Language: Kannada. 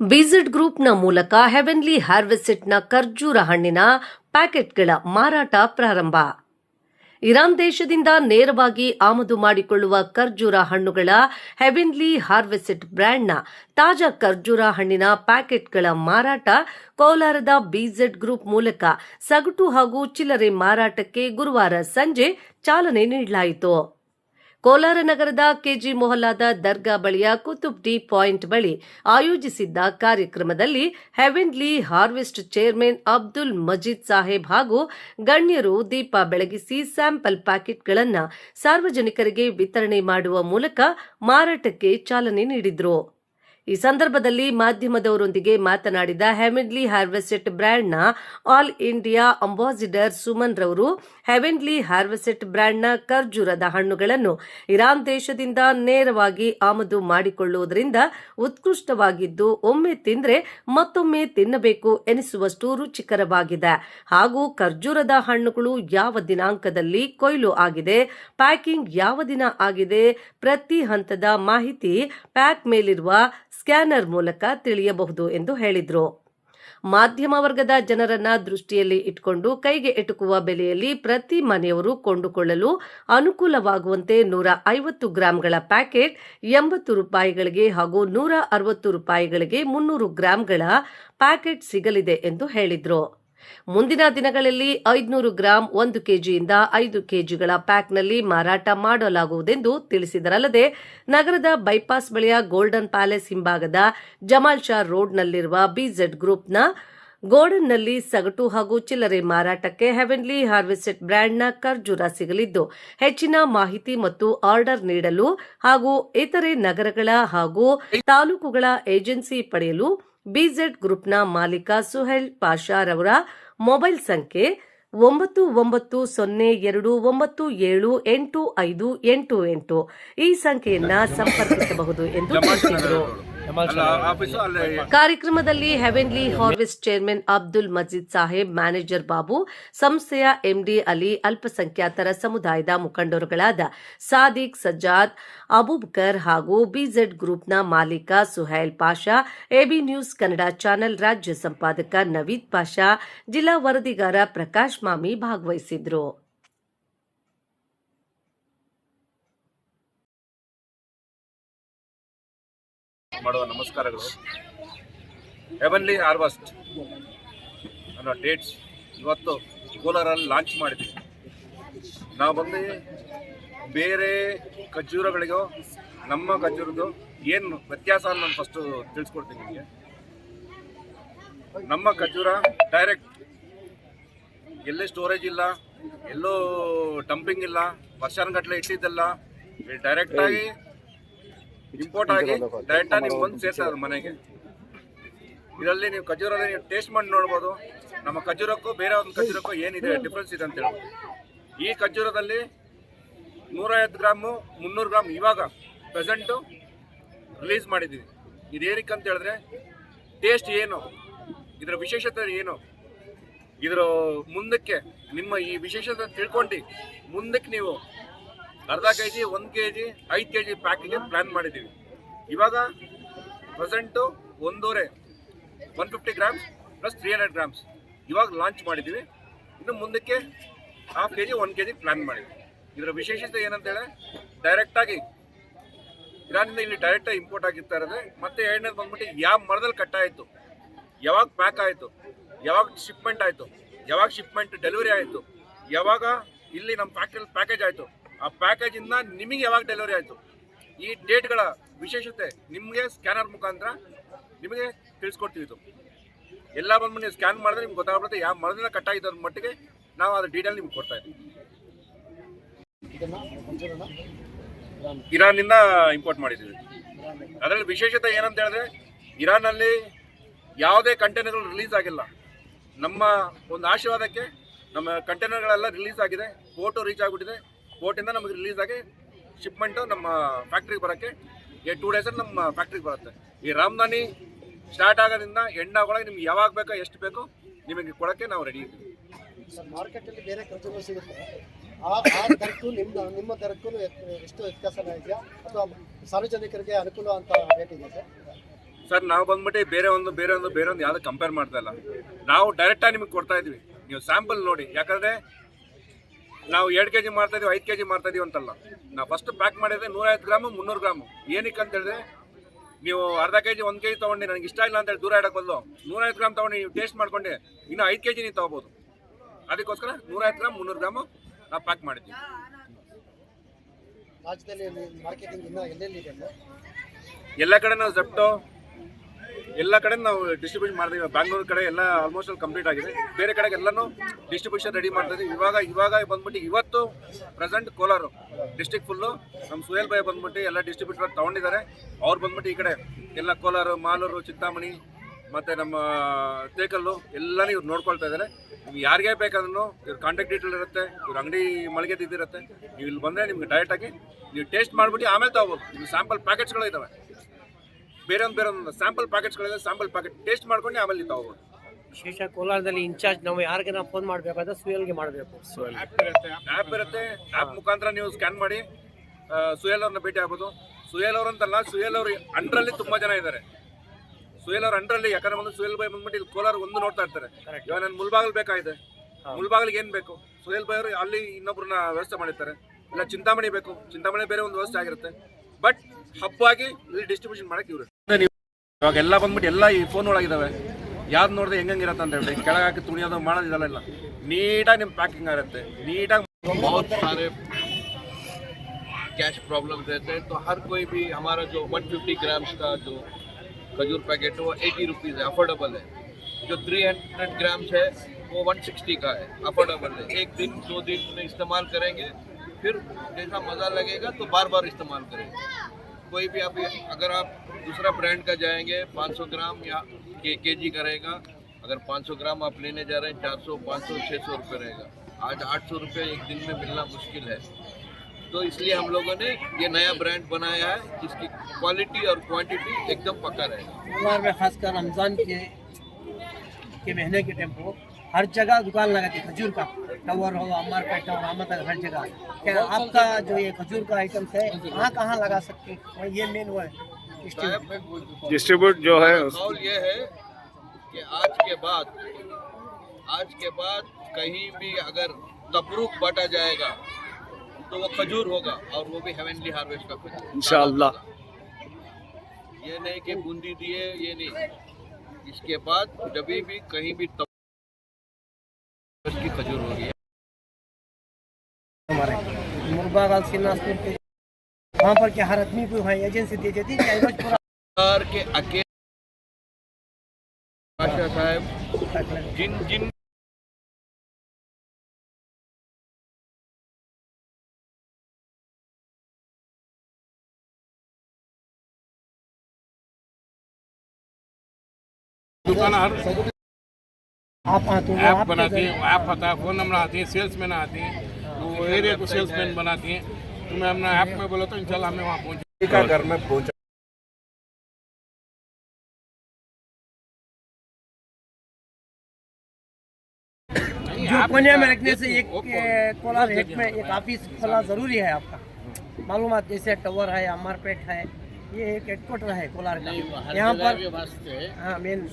ಬಿಜಿಡ್ ಗ್ರೂಪ್ನ ಮೂಲಕ ಹೆವೆನ್ಲಿ ಹಾರ್ವೆಸೆಟ್ನ ಖರ್ಜೂರ ಹಣ್ಣಿನ ಪ್ಯಾಕೆಟ್ಗಳ ಮಾರಾಟ ಪ್ರಾರಂಭ. ಇರಾನ್ ದೇಶದಿಂದ ನೇರವಾಗಿ ಆಮದು ಮಾಡಿಕೊಳ್ಳುವ ಖರ್ಜೂರ ಹಣ್ಣುಗಳ ಹೆವೆನ್ಲಿ ಹಾರ್ವೆಸೆಟ್ ಬ್ರ್ಯಾಂಡ್ನ ತಾಜಾ ಖರ್ಜೂರ ಹಣ್ಣಿನ ಪ್ಯಾಕೆಟ್ಗಳ ಮಾರಾಟ ಕೋಲಾರದ ಬಿಜೆಡ್ ಗ್ರೂಪ್ ಮೂಲಕ ಸಗಟು ಹಾಗೂ ಚಿಲ್ಲರೆ ಮಾರಾಟಕ್ಕೆ ಗುರುವಾರ ಸಂಜೆ ಚಾಲನೆ ನೀಡಲಾಯಿತು. ಕೋಲಾರ ನಗರದ ಕೆಜಿ ಮೊಹಲ್ಲಾದ ದರ್ಗಾ ಬಳಿಯ ಕುತುಬ್ ಡಿ ಪಾಯಿಂಟ್ ಬಳಿ ಆಯೋಜಿಸಿದ್ದ ಕಾರ್ಯಕ್ರಮದಲ್ಲಿ Heavenly Harvest chairman Abdul Majeed Saheb ಹಾಗೂ ಗಣ್ಯರು ದೀಪ ಬೆಳಗಿಸಿ ಸ್ಯಾಂಪಲ್ ಪ್ಯಾಕೆಟ್ಗಳನ್ನು ಸಾರ್ವಜನಿಕರಿಗೆ ವಿತರಣೆ ಮಾಡುವ ಮೂಲಕ ಮಾರಾಟಕ್ಕೆ ಚಾಲನೆ ನೀಡಿದರು. ಈ ಸಂದರ್ಭದಲ್ಲಿ ಮಾಧ್ಯಮದವರೊಂದಿಗೆ ಮಾತನಾಡಿದ ಹೆವೆನ್ಲಿ ಹಾರ್ವೆಸೆಟ್ ಬ್ರ್ಯಾಂಡ್ನ ಆಲ್ ಇಂಡಿಯಾ ಅಂಬಾಸಿಡರ್ ಸುಮನ್ ರವರು ಹೆವೆನ್ಲಿ ಹಾರ್ವೆಸೆಟ್ ಬ್ರ್ಯಾಂಡ್ನ ಖರ್ಜೂರದ ಹಣ್ಣುಗಳನ್ನು ಇರಾನ್ ದೇಶದಿಂದ ನೇರವಾಗಿ ಆಮದು ಮಾಡಿಕೊಳ್ಳುವುದರಿಂದ ಉತ್ಕೃಷ್ಟವಾಗಿದ್ದು, ಒಮ್ಮೆ ತಿಂದ್ರೆ ಮತ್ತೊಮ್ಮೆ ತಿನ್ನಬೇಕು ಎನಿಸುವಷ್ಟು ರುಚಿಕರವಾಗಿದೆ. ಹಾಗೂ ಖರ್ಜೂರದ ಹಣ್ಣುಗಳು ಯಾವ ದಿನಾಂಕದಲ್ಲಿ ಕೊಯ್ಲು ಆಗಿದೆ, ಪ್ಯಾಕಿಂಗ್ ಯಾವ ದಿನ ಆಗಿದೆ, ಪ್ರತಿ ಹಂತದ ಮಾಹಿತಿ ಪ್ಯಾಕ್ ಮೇಲಿರುವ ಸ್ಕ್ಯಾನರ್ ಮೂಲಕ ತಿಳಿಯಬಹುದು ಎಂದು ಹೇಳಿದರು. ಮಾಧ್ಯಮ ವರ್ಗದ ಜನರನ್ನ ದೃಷ್ಟಿಯಲ್ಲಿ ಇಟ್ಕೊಂಡು ಕೈಗೆ ಎಟುಕುವ ಬೆಲೆಯಲ್ಲಿ ಪ್ರತಿ ಮನೆಯವರು ಕೊಂಡುಕೊಳ್ಳಲು ಅನುಕೂಲವಾಗುವಂತೆ ನೂರ ಐವತ್ತು ಗ್ರಾಂಗಳ ಪ್ಯಾಕೆಟ್ ಎಂಬತ್ತು ರೂಪಾಯಿಗಳಿಗೆ ಹಾಗೂ ನೂರ ಅರವತ್ತು ರೂಪಾಯಿಗಳಿಗೆ ಮುನ್ನೂರು ಗ್ರಾಂಗಳ ಪ್ಯಾಕೆಟ್ ಸಿಗಲಿದೆ ಎಂದು ಹೇಳಿದರು. ಮುಂದಿನ ದಿನಗಳಲ್ಲಿ ಐದುನೂರು ಗ್ರಾಂ ಒಂದು ಕೆಜಿಯಿಂದ ಐದು ಕೆಜಿಗಳ ಪ್ಯಾಕ್ನಲ್ಲಿ ಮಾರಾಟ ಮಾಡಲಾಗುವುದೆಂದು ತಿಳಿಸಿದರಲ್ಲದೆ, ನಗರದ ಬೈಪಾಸ್ ಬಳಿಯ ಗೋಲ್ಡನ್ ಪ್ಯಾಲೇಸ್ ಹಿಂಭಾಗದ ಜಮಾಲ್ ಶಾ ರೋಡ್ನಲ್ಲಿರುವ ಬಿಜೆಡ್ ಗ್ರೂಪ್ನ ಗೋಡನ್ನಲ್ಲಿ ಸಗಟು ಹಾಗೂ ಚಿಲ್ಲರೆ ಮಾರಾಟಕ್ಕೆ ಹೆವೆನ್ಲಿ ಹಾರ್ವೆಸ್ಟೆಡ್ ಬ್ರ್ಯಾಂಡ್ನ ಖರ್ಜೂರ ಸಿಗಲಿದ್ದು, ಹೆಚ್ಚಿನ ಮಾಹಿತಿ ಮತ್ತು ಆರ್ಡರ್ ನೀಡಲು ಹಾಗೂ ಇತರೆ ನಗರಗಳ ಹಾಗೂ ತಾಲೂಕುಗಳ ಏಜೆನ್ಸಿ ಪಡೆಯಲು ಬಿಜೆಡ್ ಗ್ರೂಪ್ನ ಮಾಲೀಕ ಸುಹೇಲ್ ಪಾಷಾರವರ ಮೊಬೈಲ್ ಸಂಖ್ಯೆ ಒಂಬತ್ತು ಒಂಬತ್ತು ಸೊನ್ನೆ ಎರಡು ಒಂಬತ್ತು ಏಳು ಎಂಟು ಐದು ಎಂಟು ಎಂಟು. ಈ ಸಂಖ್ಯೆಯನ್ನ ಸಂಪರ್ಕಿಸಬಹುದು ಎಂದು ತಿಳಿಸಿದರು. ಕಾರ್ಯಕ್ರಮದಲ್ಲಿ Heavenly Harvest chairman Abdul Majeed Saheb manager Babu ಸಂಸ್ಥೆಯ ಎಂಡಿ ಅಲಿ ಅಲ್ಪಸಂಖ್ಯಾತರ ಸಮುದಾಯದ ಮುಖಂಡರುಗಳಾದ ಸಾದಿಕ್ ಸಜ್ಜಾದ್ ಅಬೂಬಕರ್ ಹಾಗೂ ಬಿಜೆಡ್ ಗ್ರೂಪ್ನ ಮಾಲೀಕ Suhail Pasha AB news Kannada channel ರಾಜ್ಯ ಸಂಪಾದಕ ನವೀದ್ ಪಾಷಾ ಜಿಲ್ಲಾ ವರದಿಗಾರ ಪ್ರಕಾಶ್ ಮಾಮಿ ಭಾಗವಹಿಸಿದ್ರು. ಮಾಡುವ ನಮಸ್ಕಾರಗಳು. ಹೆವನ್ಲಿ ಹಾರ್ವೆಸ್ಟ್ ಅನ್ನೋ ಡೇಟ್ಸ್ ಇವತ್ತು ಕೋಲಾರಲ್ಲಿ ಲಾಂಚ್ ಮಾಡಿದ್ದೀವಿ. ನಾವು ಬಂದು ಬೇರೆ ಖರ್ಜೂರಗಳಿಗೂ ನಮ್ಮ ಖರ್ಜೂರದ್ದು ಏನು ವ್ಯತ್ಯಾಸ ಅಂತ ನಾನು ಫಸ್ಟು ತಿಳಿಸ್ಕೊಡ್ತೀನಿ ನಿಮಗೆ. ನಮ್ಮ ಖರ್ಜೂರ ಡೈರೆಕ್ಟ್ ಎಲ್ಲೇ ಸ್ಟೋರೇಜ್ ಇಲ್ಲ, ಎಲ್ಲೂ ಡಂಪಿಂಗ್ ಇಲ್ಲ ವರ್ಷಾನುಗಟ್ಟಲೆ ಇಟ್ಟಿದ್ದಲ್ಲ ಡೈರೆಕ್ಟಾಗಿ ಇಂಪೋರ್ಟ್ ಆಗಿ ಡೈರೆಕ್ಟ್ ಆಗಿ ನೀವು ಬಂದು ಸೇರ್ತಾರೆ ಮನೆಗೆ. ಇದರಲ್ಲಿ ನೀವು ಖಜೂರಲ್ಲಿ ನೀವು ಟೇಸ್ಟ್ ಮಾಡಿ ನೋಡ್ಬೋದು. ನಮ್ಮ ಖಜೂರಕ್ಕೂ ಬೇರೆ ಒಂದು ಖಜೂರಕ್ಕೂ ಏನಿದೆ ಡಿಫ್ರೆನ್ಸ್ ಇದೆ ಅಂತ ಹೇಳ್ಬೋದು ಈ ಖಜೂರದಲ್ಲಿ ನೂರೈವತ್ತು ಗ್ರಾಮು ಮುನ್ನೂರು ಗ್ರಾಮ್ ಇವಾಗ ಪ್ರೆಸೆಂಟು ರಿಲೀಸ್ ಮಾಡಿದ್ದೀವಿ. ಇದೇನಕ್ಕೆ ಅಂತ ಹೇಳಿದ್ರೆ ಟೇಸ್ಟ್ ಏನು ಇದರ ವಿಶೇಷತೆ ಏನು ಇದರ ಮುಂದಕ್ಕೆ ನಿಮ್ಮ ಈ ವಿಶೇಷತೆ ತಿಳ್ಕೊಂಡು ಮುಂದಕ್ಕೆ ನೀವು ಅರ್ಧ ಕೆ ಜಿ ಒಂದು ಕೆ ಜಿ ಐದು ಕೆ ಜಿ ಪ್ಯಾಕಿಗೆ ಪ್ಲ್ಯಾನ್ ಮಾಡಿದ್ದೀವಿ ಇವಾಗ ಪ್ರೆಸೆಂಟು ಒಂದೂವರೆ one fifty grams plus three hundred grams ಇವಾಗ ಲಾಂಚ್ ಮಾಡಿದ್ದೀವಿ ಇನ್ನು ಮುಂದಕ್ಕೆ half K G one K G plan ಮಾಡಿದ್ವಿ. ಇದರ ವಿಶೇಷತೆ ಏನಂತೇಳಿ ಡೈರೆಕ್ಟಾಗಿ ಇರಾನಿಂದ ಇಲ್ಲಿ ಡೈರೆಕ್ಟಾಗಿ ಇಂಪೋರ್ಟ್ ಆಗಿರ್ತಾ ಇರೋದ್ರೆ ಮತ್ತೆ ಎರಡನೇದು ಬಂದ್ಬಿಟ್ಟು ಯಾವ ಮರದಲ್ಲಿ ಕಟ್ಟಾಯಿತು ಯಾವಾಗ ಪ್ಯಾಕ್ ಆಯಿತು, ಯಾವಾಗ ಶಿಪ್ಮೆಂಟ್ ಆಯಿತು, ಯಾವಾಗ ಶಿಪ್ಮೆಂಟ್ ಡೆಲಿವರಿ ಆಯಿತು, ಯಾವಾಗ ಇಲ್ಲಿ ನಮ್ಮ ಫ್ಯಾಕ್ಟ್ರಿಯಲ್ಲಿ ಪ್ಯಾಕೇಜ್ ಆಯಿತು ಆ ಪ್ಯಾಕೇಜಿಂದ ನಿಮಗೆ ಯಾವಾಗ ಡೆಲಿವರಿ ಆಯಿತು? ಈ ಡೇಟ್ಗಳ ವಿಶೇಷತೆ ನಿಮಗೆ ಸ್ಕ್ಯಾನರ್ ಮುಖಾಂತರ ನಿಮಗೆ ತಿಳಿಸ್ಕೊಡ್ತೀವಿ ಇದು ಎಲ್ಲ ಬಂದ್ಬಿಟ್ಟು ಸ್ಕ್ಯಾನ್ ಮಾಡಿದ್ರೆ ನಿಮ್ಗೆ ಗೊತ್ತಾಗ್ಬಿಡುತ್ತೆ ಯಾವ ಮರದಿಂದ ಕಟ್ಟಾಗಿದ್ದ ಮಟ್ಟಿಗೆ ನಾವು ಅದ್ರ ಡೀಟೇಲ್ ನಿಮ್ಗೆ ಕೊಡ್ತಾ ಇದ್ದೀವಿ. ಇರಾನಿಂದ ಇಂಪೋರ್ಟ್ ಮಾಡಿದ್ದೀವಿ. ಅದರಲ್ಲಿ ವಿಶೇಷತೆ ಏನಂತ ಹೇಳಿದ್ರೆ ಇರಾನಲ್ಲಿ ಯಾವುದೇ ಕಂಟೈನರ್ಗಳು ರಿಲೀಸ್ ಆಗಿಲ್ಲ. ನಮ್ಮ ಒಂದು ಆಶೀರ್ವಾದಕ್ಕೆ ನಮ್ಮ ಕಂಟೈನರ್ಗಳೆಲ್ಲ ರಿಲೀಸ್ ಆಗಿದೆ. ಫೋಟೋ ರೀಚ್ ಆಗಿಬಿಟ್ಟಿದೆ. ಫೋಟಿಂದ ನಮಗೆ ರಿಲೀಸ್ ಆಗಿ ಶಿಪ್ಮೆಂಟು ನಮ್ಮ ಫ್ಯಾಕ್ಟ್ರಿಗೆ ಬರೋಕ್ಕೆ ಈ ಟೂ ಡೇಸಲ್ಲಿ ನಮ್ಮ ಫ್ಯಾಕ್ಟ್ರಿಗೆ ಬರುತ್ತೆ. ಈ ರಾಮದಾನಿ ಸ್ಟಾರ್ಟ್ ಆಗೋದ್ರಿಂದ ಎಂಡ್ ಆಗೋಳಗೆ ನಿಮ್ಗೆ ಯಾವಾಗ ಬೇಕೋ ಎಷ್ಟು ಬೇಕೋ ನಿಮಗೆ ಕೊಡೋಕ್ಕೆ ನಾವು ರೆಡಿ ಇದ್ದೀವಿ. ಸರ್ ಮಾರ್ಕೆಟಲ್ಲಿ ಬೇರೆ ಖರ್ಚುಗಳು ಸಿಗುತ್ತೆ. ಆ ದರಕ್ಕೂ ನಿಮ್ಮ ನಿಮ್ಮ ದರಕ್ಕೂ ಎಷ್ಟು ವ್ಯತ್ಯಾಸ ಇದೆಯಾ? ಅಥವಾ ಸಾರ್ವಜನಿಕರಿಗೆ ಅನುಕೂಲ ಅಂತ ರೇಟ್ ಇದೆ ಸರ್ ಸರ್ ನಾವು ಬಂದ್ಬಿಟ್ಟು ಬೇರೆ ಒಂದು ಬೇರೆ ಒಂದು ಬೇರೆ ಒಂದು ಯಾವ್ದು ಕಂಪೇರ್ ಮಾಡ್ತಾ ಇಲ್ಲ. ನಾವು ಡೈರೆಕ್ಟಾಗಿ ನಿಮಗೆ ಕೊಡ್ತಾ ಇದ್ವಿ ನೀವು ಸ್ಯಾಂಪಲ್ ನೋಡಿ. ಯಾಕಂದ್ರೆ ನಾವು ಎರಡು ಕೆ ಜಿ ಮಾಡ್ತಾ ಇದೀವಿ ಐದು ಕೆ ಜಿ ಮಾಡ್ತಾ ಇದೀವಿ ಅಂತಲ್ಲ. ನಾವು ಫಸ್ಟ್ ಪ್ಯಾಕ್ ಮಾಡಿದ್ರೆ ನೂರೈವತ್ತು ಗ್ರಾಮು ಮುನ್ನೂರು ಗ್ರಾಮು. ಏನಕ್ಕೆ ಅಂತ ಹೇಳಿದ್ರೆ ನೀವು ಅರ್ಧ ಕೆ ಜಿ ಒಂದು ಕೆ ಜಿ ತೊಗೊಂಡು ನನಗೆ ಇಷ್ಟ ಇಲ್ಲ ಅಂತ ಹೇಳಿ ದೂರ ಇಡಕ್ಕೆ ಬದಲು ನೂರೈವತ್ತು ಗ್ರಾಮ್ ತೊಗೊಂಡು ನೀವು ಟೇಸ್ಟ್ ಮಾಡ್ಕೊಂಡು ಇನ್ನು ಐದು ಕೆ ಜಿ ನೀವು ತೊಗೋಬೋದು. ಅದಕ್ಕೋಸ್ಕರ ನೂರೈವತ್ತು ಗ್ರಾಮ್ ಮುನ್ನೂರು ಗ್ರಾಮು ನಾವು ಪ್ಯಾಕ್ ಮಾಡಿದ್ವಿ. ರಾಜ್ಯದಲ್ಲಿ ಮಾರ್ಕೆಟಿಂಗ್ ಎಲ್ಲ ಕಡೆ ನಾವು ಜೆಪ್ಟೋ ಎಲ್ಲ ಕಡೆ ನಾವು ಡಿಸ್ಟ್ರಿಬ್ಯೂಷನ್ ಮಾಡಿದ್ವಿ ಬ್ಯಾಂಗ್ಳೂರ್ ಕಡೆ ಎಲ್ಲ ಆಲ್ಮೋಸ್ಟ್ ಅಲ್ಲಿ ಕಂಪ್ಲೀಟ್ ಆಗಿದೆ. ಬೇರೆ ಕಡೆಗೆ ಎಲ್ಲನೂ ಡಿಸ್ಟ್ರಿಬ್ಯೂಷನ್ ರೆಡಿ ಮಾಡ್ತಾ ಇದೀವಿ ಇವಾಗ ಇವಾಗ ಬಂದ್ಬಿಟ್ಟು ಇವತ್ತು ಪ್ರೆಸೆಂಟ್ ಕೋಲಾರ ಡಿಸ್ಟಿಕ್ ಫುಲ್ಲು ನಮ್ಮ ಸುಹೇಲ್ ಬಾಯ್ ಬಂದ್ಬಿಟ್ಟು ಎಲ್ಲ ಡಿಸ್ಟ್ರಿಬ್ಯೂಟರ್ ತಗೊಂಡಿದ್ದಾರೆ. ಅವ್ರು ಬಂದ್ಬಿಟ್ಟು ಈ ಕಡೆ ಎಲ್ಲ ಕೋಲಾರ, ಮಾಲೂರು ಚಿತ್ತಾಮಣಿ ಮತ್ತು ನಮ್ಮ ತೇಕಲ್ಲು ಎಲ್ಲನೂ ಇವ್ರು ನೋಡ್ಕೊಳ್ತಾ ಇದ್ದಾರೆ. ನಿಮ್ಗೆ ಯಾರಿಗೇ ಬೇಕಾದ್ರೂ ಇವ್ರ ಕಾಂಟ್ಯಾಕ್ಟ್ ಡೀಟೇಲ್ ಇರುತ್ತೆ, ಇವ್ರ ಅಂಗಡಿ ಮಳಿಗೆ ಇದಿರುತ್ತೆ ನೀವು ಇಲ್ಲಿ ಬಂದರೆ ನಿಮ್ಗೆ ಡೈರೆಕ್ಟಾಗಿ ನೀವು ಟೇಸ್ಟ್ ಮಾಡ್ಬಿಟ್ಟು ಆಮೇಲೆ ತಗೋಬೋದು. ನಿಮ್ಗೆ ಸ್ಯಾಂಪಲ್ ಪ್ಯಾಕೆಟ್ಸ್ಗಳು ಇದ್ದಾವೆ ಬೇರೆ ಒಂದು ಬೇರೆ ಒಂದು ಸ್ಯಾಂಪಲ್ ಪ್ಯಾಕೆಟ್ಸ್ಗಳಿದೆ ಸ್ಯಾಂಪಲ್ ಪ್ಯಾಕೆಟ್ ಟೇಸ್ಟ್ ಮಾಡ್ಕೊಂಡು ಆಮೇಲೆ ನೀವು ತಗೋಬೋದು. ವಿಶೇಷ ಕೋಲಾರದಲ್ಲಿ ಇನ್ಚಾರ್ಜ್ ನಾವು ಯಾರಿಗೆ ನಾವು ಫೋನ್ ಮಾಡಬೇಕಾದ್ರೆ ಸುಯಲ್ಗೆ ಮಾಡಬೇಕು. ಆ್ಯಪ್ ಇರುತ್ತೆ ಆ್ಯಪ್ ಮುಖಾಂತರ ನೀವು ಸ್ಕ್ಯಾನ್ ಮಾಡಿ ಸುಯಲ್ ಅವ್ರನ್ನ ಭೇಟಿ ಆಗ್ಬೋದು. ಸುಯಲ್ ಅವ್ರು ಅಂತಲ್ಲ ಸುಯಲ್ ಅವರು ಅಂಡ್ರಲ್ಲಿ ತುಂಬ ಜನ ಇದ್ದಾರೆ ಸುಯಲ್ ಅವ್ರ ಅಂಡ್ರಲ್ಲಿ ಯಾಕಂದ್ರೆ ಒಂದು ಸುಯಲ್ ಬೈ ಬಂದ್ಬಿಟ್ಟು ಇಲ್ಲಿ ಕೋಲಾರ ಒಂದು ನೋಡ್ತಾ ಇರ್ತಾರೆ. ಇವಾಗ ನಾನು ಮುಲ್ಬಾಗಲ್ ಬೇಕಾಗಿದೆ. ಮುಲ್ಬಾಗಲ್ಗೆ ಏನು ಬೇಕು? ಸುಯಲ್ ಬೈ ಅವರು ಅಲ್ಲಿ ಇನ್ನೊಬ್ರನ್ನ ವ್ಯವಸ್ಥೆ ಮಾಡಿರ್ತಾರೆ. ಇಲ್ಲ ಚಿಂತಾಮಣಿ ಬೇಕು. ಚಿಂತಾಮಣಿ ಬೇರೆ ಒಂದು ವ್ಯವಸ್ಥೆ ಆಗಿರುತ್ತೆ. ಬಟ್ ಹಬ್ಬಾಗಿ ಇಲ್ಲಿ ಡಿಸ್ಟ್ರಿಬ್ಯೂಷನ್ ಮಾಡಕ್ಕೆ ಇವ್ರು ಇವಾಗ ಎಲ್ಲ ಬಂದ್ಬಿಟ್ಟು ಎಲ್ಲ ಈ ಫೋನ್ ಒಳಗಿದಾವೆ ಯಾವ್ದು ನೋಡಿದ್ರೆ ಹೆಂಗಿರತ್ತೆ ಅಂತ ಹೇಳಿ ಕೆಳಗೆ ಹಾಕಿ ತುಣಿಯೋದು ಮಾಡೋದು ಇದೆಲ್ಲ ಇಲ್ಲ ನೀಟಾಗಿ ನಿಮ್ಮ ಪ್ಯಾಕಿಂಗ್ ಆಗಿರುತ್ತೆ ನೀಟಾಗಿ बहुत सारे कैश प्रॉब्लम रहते हैं तो हर कोई भी हमारा जो 150 ग्राम्स का जो खजूर पैकेट है वो एटी रुपीज़ है अफोर्डेबल है जो 300 ग्राम्स है वो 160 का है अफोर्डेबल है एक दिन दो दिन में इस्तेमाल करेंगे फिर जैसा मज़ा लगेगा तो बार बार इस्तेमाल करेंगे कोई भी आप अगर आप दूसरा ब्रांड का जाएँगे 500 ग्राम या के के जी का रहेगा, अगर 500 ग्राम आप लेने जा रहे हैं 400 500 600 रुपये रहेगा। आज 800 रुपये एक दिन में मिलना मुश्किल है। तो इसलिए हम लोगों ने ये नया ब्रांड बनाया है, जिसकी क्वालिटी और क्वांटिटी एकदम पक्का रहेगा। खासकर रमज़ान के के महीने के टाइम को हर जगह दुकान लगाती है खजूर का। टवर हो अमर पेट हो रामत हर जगह। क्या आपका जो ये खजूर का आइटम है कहाँ कहाँ लगा सकते हैं? ये मेन वो है डिस्ट्रीब्यूट जो है माहौल ये है कि आज के बाद आज के बाद कहीं भी अगर तबरुक बांटा जाएगा तो वो खजूर होगा और वो भी हेवनली हार्वेस्ट का खजूर। इंशाअल्लाह। ये नहीं कि बूंदी दिए ये नहीं। इसके बाद जब भी कहीं भी खजूर हमारे मुरबागाल सीनासपुर के वहाँ पर क्या हर आदमी को है? एजेंसी दी जाती है के अकेले साहब जिन जिन दुकान हर आप हाँ तो वो ऐप बनाती है ऐप आता है फ़ोन नंबर आती है सेल्समैन आती है तो वो एरिया को सेल्समैन बनाती है। तो मैं अपना ऐप में बोला तो इंशाल्लाह हमें वहाँ पहुँच घर में पहुँचा जो पुणे में रखने से एक कोलार हेड में एक ऑफ़िस खोला ज़रूरी है आपका। मालूम जैसे टवर है अमरपेट है ये एक हेडक्वार्टर है कोलार का। यहाँ पर हाँ। मेन